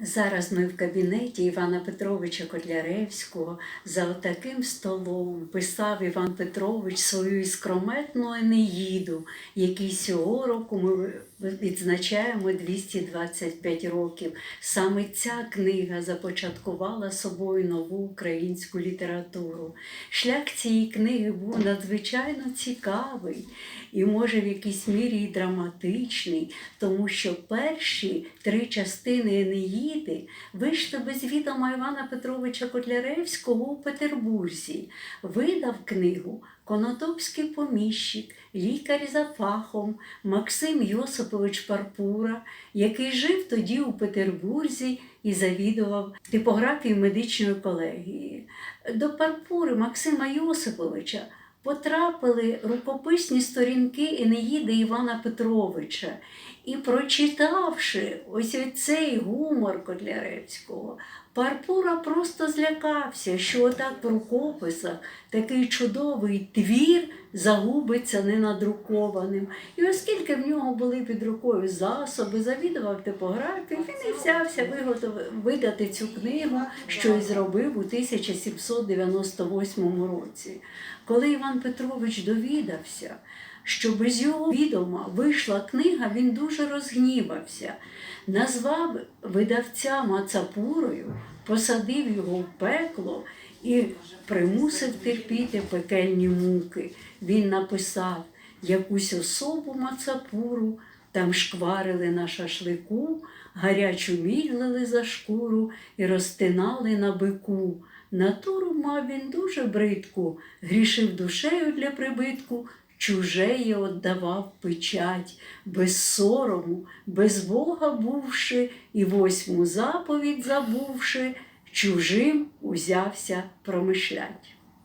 Зараз ми в кабінеті Івана Петровича Котляревського за отаким столом писав Іван Петрович свою іскрометну Енеїду, який цього року ми відзначаємо 225 років. Саме ця книга започаткувала собою нову українську літературу. Шлях цієї книги був надзвичайно цікавий і, може, в якійсь мірі і драматичний, тому що перші три частини Енеїди вийшли без відома Івана Петровича Котляревського у Петербурзі. Видав книгу Конотопський поміщик, лікар за фахом Максим Йосипович Парпура, який жив тоді у Петербурзі і завідував типографією медичної колегії. До Парпури Максима Йосиповича потрапили рукописні сторінки Енеїди Івана Петровича. І прочитавши ось цей гумор Котляревського, Парпура просто злякався, що отак в рукописах такий чудовий твір загубиться ненадрукованим. І оскільки в нього були під рукою засоби, завідував типографію, він і взявся видати цю книгу, що і зробив у 1798 році. Коли Іван Петрович довідався, що без його відома вийшла книга, він дуже розгнівався, назвав видавця Мацапурою, посадив його в пекло і примусив терпіти пекельні муки. Він написав якусь особу Мацапуру, там шкварили на шашлику, гарячу міль лили за шкуру і розтинали на бику. Натуру мав він дуже бридку, грішив душею для прибитку, чужеє отдавав печать, без сорому, без Бога бувши, і восьму заповідь забувши, чужим узявся промишлять.